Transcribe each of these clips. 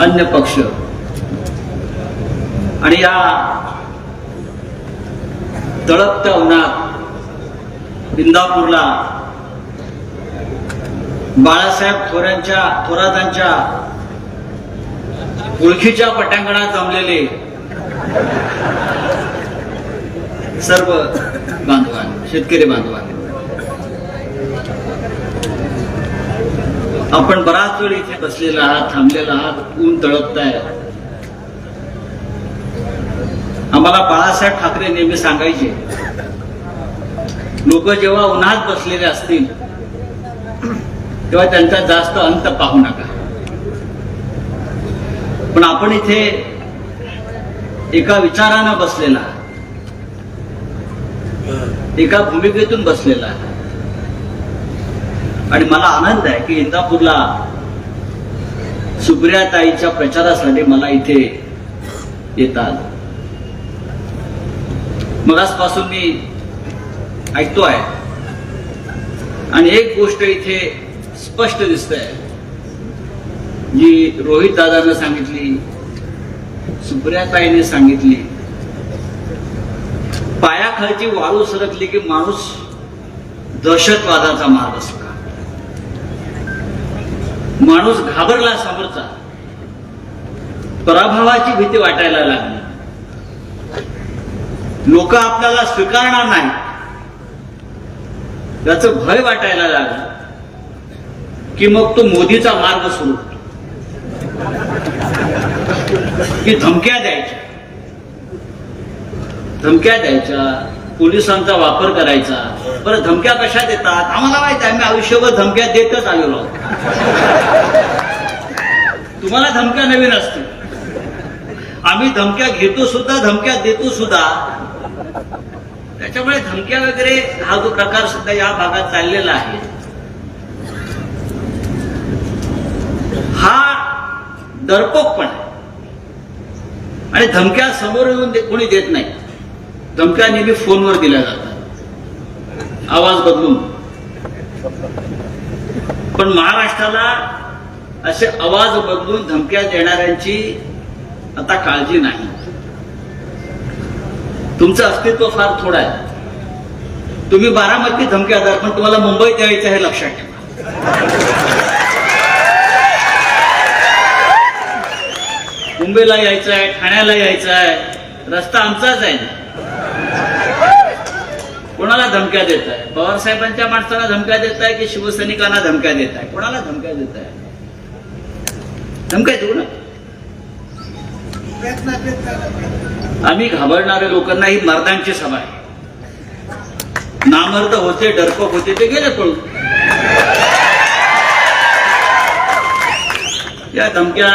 अन्य पक्ष. आणि या तळपत्या उन्हात इंदापूरला बाळासाहेब थोरांच्या थोरातांच्या ओळखीच्या पटांगणात जमलेले सर्व बांधवान शेतकरी बांधवान. आपण बराच वेळ इथे बसलेला आहात थांबलेला आहात ऊन तळपताय. आम्हाला बाळासाहेब ठाकरे नेहमी सांगायचे लोक जेव्हा उन्हात बसलेले असतील तेव्हा त्यांचा जास्त अंत पाहू नका. पण आपण इथे एका विचारानं बसलेला एका भूमिकेतून बसलेला आहे आणि मला आनंद आहे की इंदापूरला सुप्रियाताईच्या प्रचारासाठी मला इथे येतात आजपासून मी ऐकतो आहे. आणि एक गोष्ट इथे स्पष्ट दिसत आहे जी रोहित दादानं सांगितली सुप्रियाताईने सांगितली पायाखालची वाळू सरकली की माणूस दहशतवादाचा मार्ग असतो. माणूस घाबरला समोरचा पराभवाची भीती वाटायला लागली. लोक आपल्याला स्वीकारणार नाही याचं भय वाटायला लागलं. की मग तो मोदीचा मार्ग सुरू. की धमक्या द्यायच्या. धमक्या द्यायच्या. पोलिसांचा वापर करायचा. बरं धमक्या कशा देतात आम्हाला माहीत आहे आम्ही आयुष्यभर धमक्या देतच आलेलो तुम्हाला धमक्या नवीन असतील. आम्ही धमक्या घेतो सुद्धा धमक्या देतो सुद्धा. त्याच्यामुळे धमक्या वगैरे हा जो प्रकार सुद्धा या भागात चाललेला आहे. हा डरपोकपण आहे. आणि धमक्या समोर येऊन कोणी देत नाही. धमक्या नेहमी फोनवर दिल्या जातात. आवाज बदलून. पण महाराष्ट्राला असे आवाज बदलून धमक्या देणाऱ्यांची आता काळजी नाही. तुमचं अस्तित्व फार थोडं आहे. तुम्ही बारामती धमक्या द्या पण तुम्हाला मुंबईत यायचं हे लक्षात ठेवा. मुंबईला यायचं आहे ठाण्याला यायचं आहे रस्ता आमचाच आहे. ना. कोणाला धमक्या देत आहे पवार साहेबांच्या माणसाला धमक्या देत आहे की शिवसैनिकांना धमक्या देत आहे कोणाला धमक्या देत आहे धमक्या देऊ ना. आम्ही घाबरणाऱ्या लोकांना ही मर्दांची सभा आहे. नामर्द होते डरपक होते ते गेले पळून. या धमक्या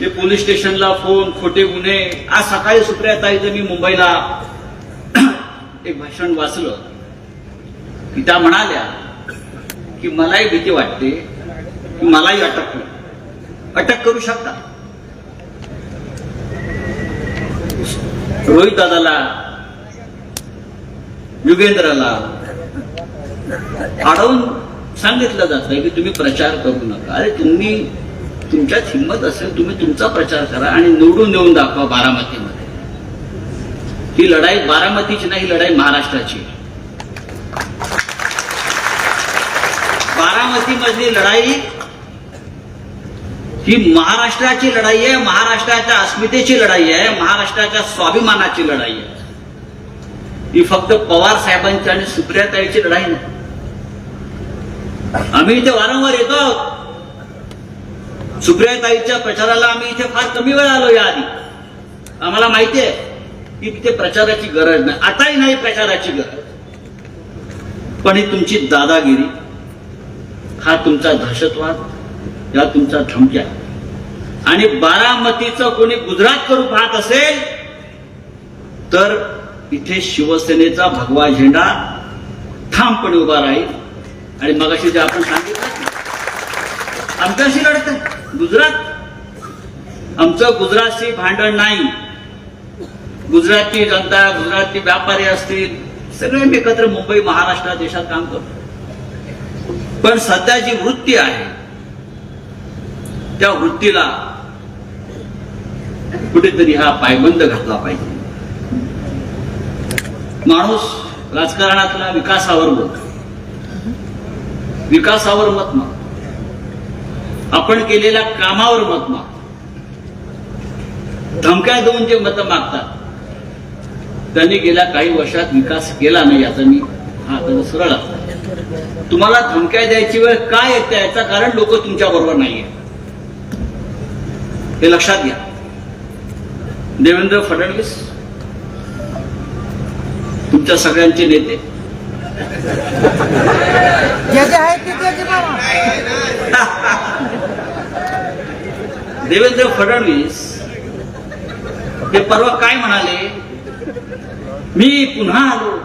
ते पोलीस स्टेशनला फोन खोटे गुन्हे आज सकाळी सुप्रियाताईचं मी मुंबईला ते भाषण वाचलं की त्या म्हणाल्या की मलाही भीती वाटते की मलाही अटक अटक करू शकता. रोहित दादाला युगेंद्राला अडवून सांगितलं जातं की तुम्ही प्रचार करू नका. अरे तुम्ही तुमच्यात हिंमत असेल तुम्ही तुमचा प्रचार करा आणि निवडून देऊन दाखवा बारामतीमध्ये. ही लढाई बारामतीची नाही लढाई महाराष्ट्राची. बारामती मधली लढाई ही महाराष्ट्राची लढाई आहे महाराष्ट्राच्या अस्मितेची लढाई आहे महाराष्ट्राच्या स्वाभिमानाची लढाई आहे. ही फक्त पवार साहेबांची आणि सुप्रियाताईची लढाई नाही. आम्ही इथे वारंवार येतो आहोत. सुप्रियाताईच्या प्रचाराला आम्ही इथे फार कमी वेळ आलो या आधी. आम्हाला माहिती आहे. की तिथे प्रचाराची गरज नाही. आताही नाही प्रचाराची गरज. पण ही तुमची दादागिरी हा तुमचा दहशतवाद या तुमचा धमक्या. आणि बारामतीचं कोणी गुजरात करू पाहत असेल तर इथे शिवसेनेचा भगवा झेंडा ठामपणे उभा राहील. आणि मगाशी जे आपण सांगितलं आमच्याशी लढत गुजरात आमचं गुजरातशी भांडण नाही. गुजरातची जनता गुजरातचे व्यापारी असतील सगळे एकत्र मुंबई महाराष्ट्र देशात काम करतो. पण सध्या जी वृत्ती आहे त्या वृत्तीला कुठेतरी हा पायबंद घातला पाहिजे. माणूस राजकारणातला विकासावर मत विकासावर मत माग आपण केलेल्या कामावर मत माग धमक्या देऊन जे मत मागतात त्यांनी गेल्या काही वर्षात विकास केला नाही याचा मी हा आता सरळ असतो तुम्हाला धमक्या द्यायची वेळ काय येते याचं कारण लोक तुमच्या बरोबर नाहीये. हे लक्षात घ्या. देवेंद्र फडणवीस तुमच्या सगळ्यांचे नेते. त्याचे देवेंद्र फडणवीस हे परवा काय म्हणाले? मी पुन्हा आलो.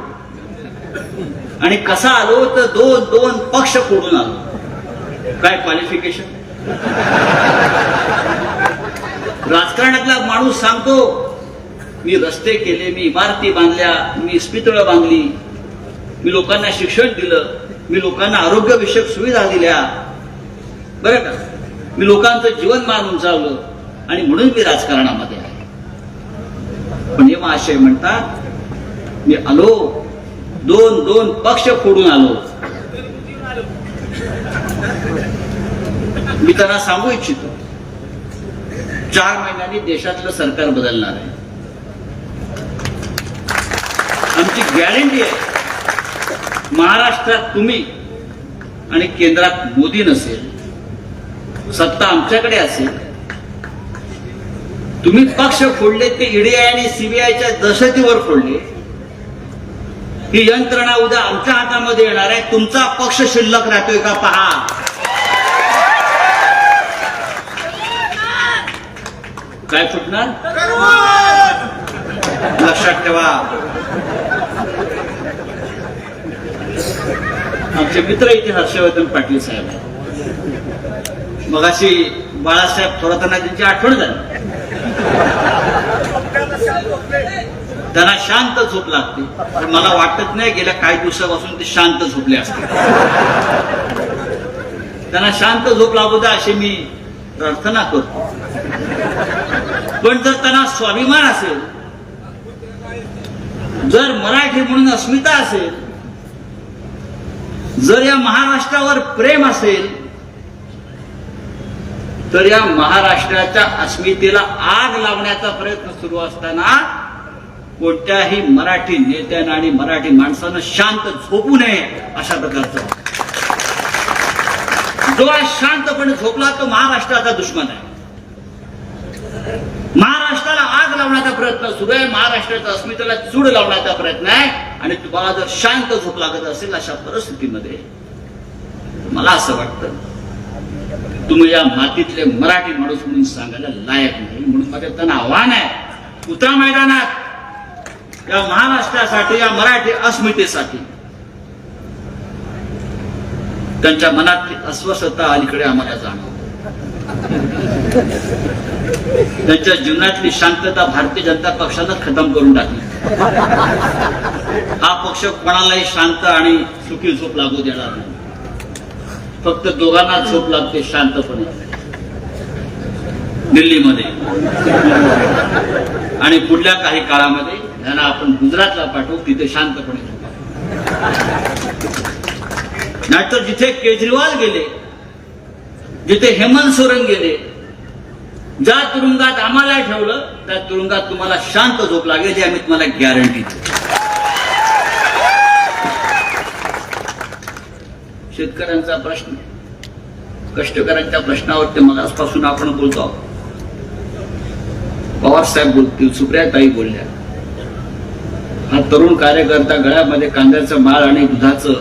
आणि कसा आलो तर दोन दोन पक्ष फोडून आलो. काय क्वालिफिकेशन राजकारणातला माणूस सांगतो मी रस्ते केले मी इमारती बांधल्या मी इस्पितळं बांधली मी लोकांना शिक्षण दिलं मी लोकांना आरोग्यविषयक सुविधा दिल्या. बरं का? मी लोकांचं जीवनमान उंचावलं आणि म्हणून मी राजकारणामध्ये आहे. पण हे महाशय म्हणतात मी आलो. दोन दोन पक्ष फोडून आलो. मी त्यांना सांगू इच्छितो. चार महिन्यांनी देशातलं सरकार बदलणार आहे. आमची गॅरंटी आहे. महाराष्ट्रात तुम्ही आणि केंद्रात मोदी नसेल सत्ता आमच्याकडे असेल तुम्ही पक्ष फोडले ते ईडीआय आणि सीबीआयच्या दहशतीवर फोडले. ही यंत्रणा उद्या आमच्या हातामध्ये येणार आहे. तुमचा पक्ष शिल्लक राहतोय का पहा. काय फुटणार? लक्षात ठेवा. आमचे मित्र इथे हर्षवर्धन पाटील साहेब आहेत. मगाशी बाळासाहेब थोरातांना त्यांची आठवण झाली. त्यांना शांत झोप लागते. पण मला वाटत नाही गेल्या काही दिवसापासून ते शांत झोपले असते त्यांना शांत झोप लागू द्या अशी मी प्रार्थना करतो. पण जर त्यांना स्वाभिमान असेल जर मराठी म्हणून अस्मिता असेल जर या महाराष्ट्रावर प्रेम असेल तर या महाराष्ट्राच्या अस्मितेला आग लावण्याचा प्रयत्न सुरू असताना कोणत्याही मराठी नेत्यानं आणि मराठी माणसानं शांत झोपू नये अशा प्रकारचं जो आज शांतपणे झोपला तो महाराष्ट्राचा दुश्मन आहे. महाराष्ट्राला आग लावण्याचा प्रयत्न सुरू आहे. महाराष्ट्राच्या अस्मितेला चूड लावण्याचा प्रयत्न आहे. आणि तुम्हाला जर शांत झोप लागत असेल अशा परिस्थितीमध्ये मला असं वाटतं तुम्ही या मातीतले मराठी माणूस म्हणून सांगायला लायक नाही. म्हणून माझं त्यांना आव्हान आहे उतरा मैदानात. या महाराष्ट्रासाठी या मराठी अस्मितेसाठी. त्यांच्या मनातली अस्वस्थता अलीकडे आम्हाला जाणवते. त्यांच्या जीवनातली शांतता भारतीय जनता पक्षानं खतम करून टाकली. हा पक्ष कोणालाही शांत आणि सुखी झोप लागू देणार नाही. फक्त दोघांना झोप लागते शांतपणे. दिल्लीमध्ये. आणि पुढल्या काही काळामध्ये त्यांना आपण गुजरातला पाठवू तिथे शांतपणे नाहीतर जिथे केजरीवाल गेले जिथे हेमंत सोरेन गेले ज्या तुरुंगात आम्हाला ठेवलं त्या तुरुंगात तुम्हाला शांत झोप लागेल हे आम्ही तुम्हाला गॅरंटी शेतकऱ्यांचा प्रश्न कष्टकऱ्यांच्या प्रश्नावरती मला आजपासून आपण बोलतो आहोत. पवार साहेब बोलतील सुप्रियाताई बोलल्या. हा तरुण कार्यकर्ता गळ्यामध्ये कांद्याचं माळ आणि दुधाचं.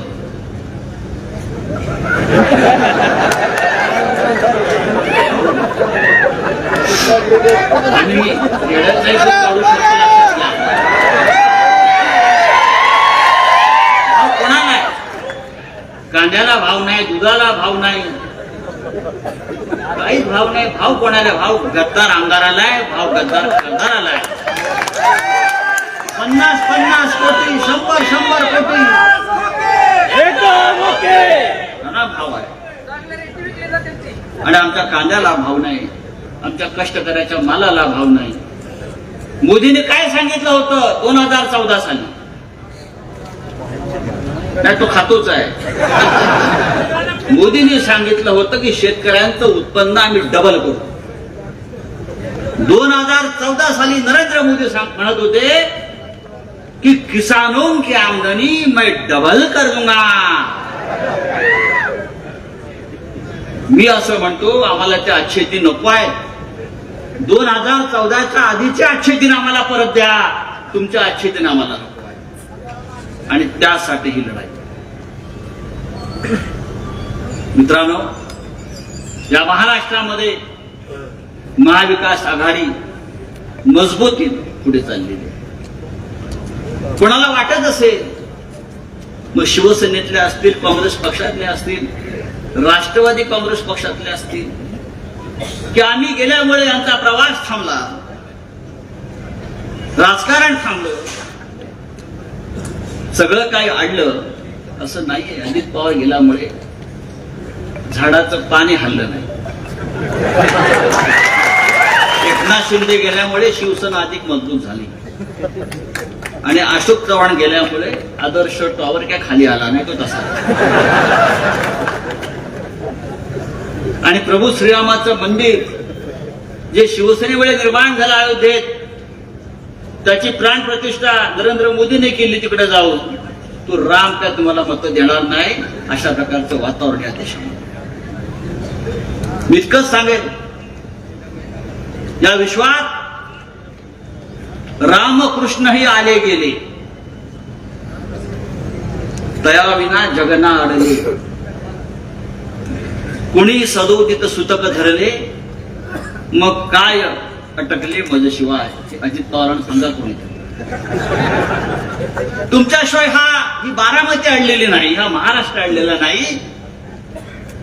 आणि भाव कोणाला कांद्याला भाव नाही दुधाला भाव नाही. काही भाव नाही भाव कोणाला भाव गद्दार आमदाराला आहे भाव गद्दार खासदाराला आहे. पन्नास पन्नास कोटी शंभर शंभर कोटी. त्यांना भाव आहे. आणि आमच्या कांद्याला भाव नाही. आमच्या कष्टकऱ्याच्या मालाला भाव नाही. मोदीने काय सांगितलं होतं? दोन हजार चौदा साली. नाही तो खातोच आहे. मोदींनी सांगितलं होतं की शेतकऱ्यांचं उत्पन्न आम्ही डबल करू. दोन हजार चौदा साली नरेंद्र मोदी म्हणत होते कि किसानों की आमदनी मैं डबल कर दूंगा। मी असं म्हणतो आम्हाला ते अच्छे नको आहे. दोन हजार चौदाच्या आधीचे अच्छे आम्हाला परत द्या. तुमच्या अच्छे आम्हाला नको आहे. आणि त्यासाठी ही लढाई. मित्रांनो या महाराष्ट्रामध्ये महाविकास आघाडी मजबूती पुढे चाललेली आहे. कोणाला वाटत असेल? मग शिवसेनेतले असतील काँग्रेस पक्षातले असतील राष्ट्रवादी काँग्रेस पक्षातले असतील. की आम्ही गेल्यामुळे यांचा प्रवास थांबला. राजकारण थांबलं. सगळं काही अडलं असं नाहीये. अजित पवार गेल्यामुळे झाडाचं पाणी हल्लं नाही. एकनाथ शिंदे गेल्यामुळे शिवसेना अधिक मजबूत झाली. आणि अशोक चव्हाण गेल्यामुळे आदर्श टॉवर काय खाली आला नाही तो तसा. आणि प्रभू श्रीरामाचं मंदिर जे शिवसेनेमुळे निर्माण झालं अयोध्येत त्याची प्राण प्रतिष्ठा नरेंद्र मोदीने केली तिकडे जाऊन तो राम काय तुम्हाला मत देणार नाही अशा प्रकारचं वातावरण या देशामध्ये. इतकंच सांगेल या विश्वात रामकृष्णही आले गेले. तयाविना जगना अडले. कुणी सदोदित सुतक धरले मग काय अटकले मज शिवाय अजित पवारांना सांगा कोणी. तुमच्याशिवाय हा ही बारामती अडलेली नाही हा महाराष्ट्र अडलेला नाही.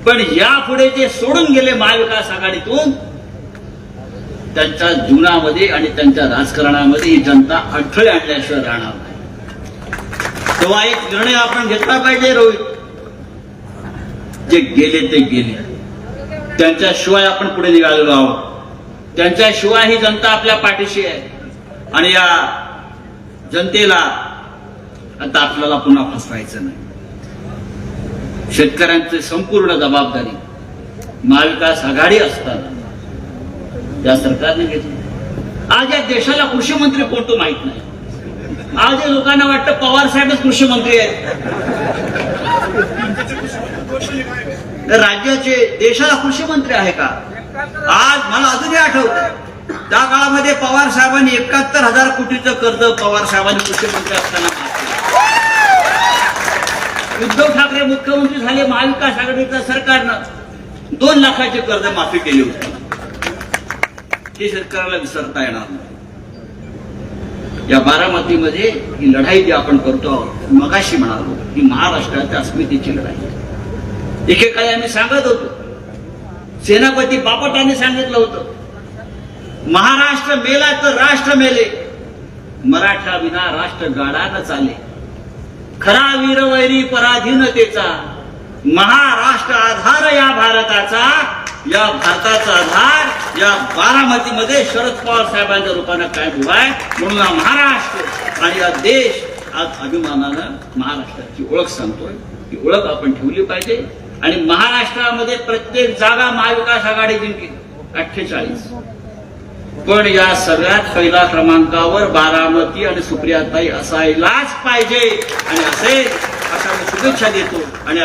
पण यापुढे जे सोडून गेले महाविकास आघाडीतून त्यांच्या जीवनामध्ये आणि त्यांच्या राजकारणामध्ये ही जनता अडथळे आणल्याशिवाय राहणार नाही. तेव्हा एक निर्णय आपण घेतला पाहिजे रोहित. जे गेले ते गेले. त्यांच्याशिवाय आपण पुढे निघालेलो आहोत. त्यांच्याशिवाय ही जनता आपल्या पाठीशी आहे. आणि या जनतेला आता आपल्याला पुन्हा फसवायचं नाही. शेतकऱ्यांची संपूर्ण जबाबदारी महाविकास आघाडी असताना. या सरकारने घेतली. आज या देशाला कृषी मंत्री कोण तो माहीत नाही. आज या लोकांना वाटतं पवार साहेबच कृषी मंत्री आहेत. राज्याचे देशाला कृषी मंत्री आहे का? आज मला अजूनही आठवत त्या काळामध्ये पवार साहेबांनी एकाहत्तर हजार कोटीचं कर्ज पवार साहेबांनी कृषी मंत्री असताना उद्धव ठाकरे मुख्यमंत्री झाले महाविकास आघाडीच्या सरकारनं दोन लाखाचे कर्ज माफी केली होती. हे शेतकऱ्याला विसरता येणार नाही. या बारामतीमध्ये ही लढाई जी आपण करतो आहोत, मगाशी म्हणालो ही महाराष्ट्राच्या अस्मितेची लढाई. एकेकाळी आम्ही सांगत होतो. सेनापती बापटाने सांगितलं होतं महाराष्ट्र मेला तर राष्ट्र मेले मराठा विना राष्ट्र गाडा न चाले. खरा वीरवैरी पराधीनतेचा महाराष्ट्र आधार या भारताचा या भारताचा आधार या बारामतीमध्ये शरद पवार साहेबांच्या रूपानं काय आहे. म्हणून हा महाराष्ट्र आणि हा देश आज अभिमानानं महाराष्ट्राची ओळख सांगतोय. ही ओळख आपण ठेवली पाहिजे. आणि महाराष्ट्रामध्ये प्रत्येक जागा महाविकास आघाडी जिंकली. अठ्ठेचाळीस. पण या सगळ्यात पहिल्या क्रमांकावर बारामती आणि सुप्रियाताई असायलाच पाहिजे. आणि असेल अशा मी शुभेच्छा देतो. आणि